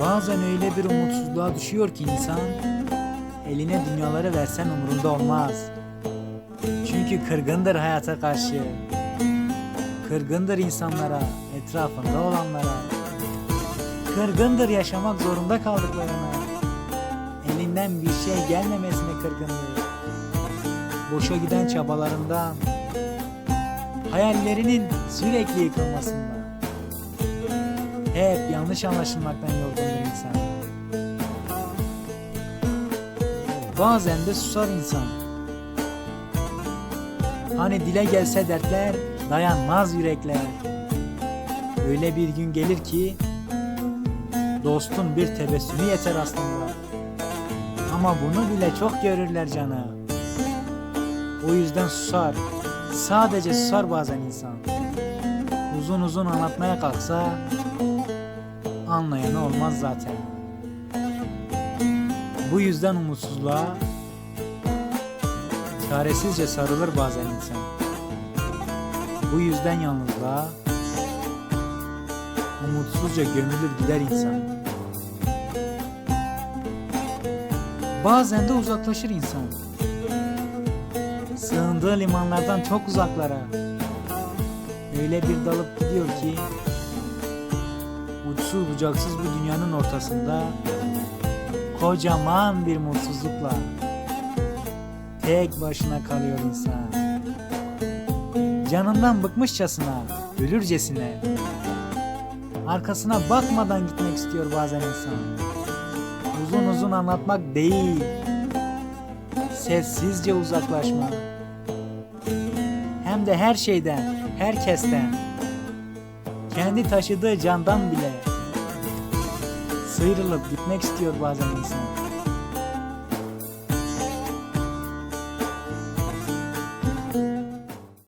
Bazen öyle bir umutsuzluğa düşüyor ki insan eline dünyaları versen umurunda olmaz. Çünkü kırgındır hayata karşı. Kırgındır insanlara, etrafında olanlara. Kırgındır yaşamak zorunda kaldıklarına. Elinden bir şey gelmemesine kırgındır. Boşa giden çabalarından, hayallerinin sürekli yıkılmasından. Hep yanlış anlaşılmaktan yorgundur insan. Bazen de susar insan. Hani dile gelse dertler, dayanmaz yürekler. Öyle bir gün gelir ki, dostun bir tebessümü yeter aslında. Ama bunu bile çok görürler canı. O yüzden susar. Sadece susar bazen insan. Uzun uzun anlatmaya kalksa anlayan olmaz zaten. Bu yüzden umutsuzluğa çaresizce sarılır bazen insan. Bu yüzden yalnızlığa umutsuzca gömülür gider insan. Bazen de uzaklaşır insan. Sığındığı limanlardan çok uzaklara. Öyle bir dalıp gidiyor ki uçsuz bucaksız bu dünyanın ortasında kocaman bir mutsuzlukla tek başına kalıyor insan. Canından bıkmışçasına, ölürcesine arkasına bakmadan gitmek istiyor bazen insan. Uzun uzun anlatmak değil, sessizce uzaklaşma. Hem de her şeyden, herkesten, kendi taşıdığı candan bile sıyrılıp gitmek istiyor bazen insan.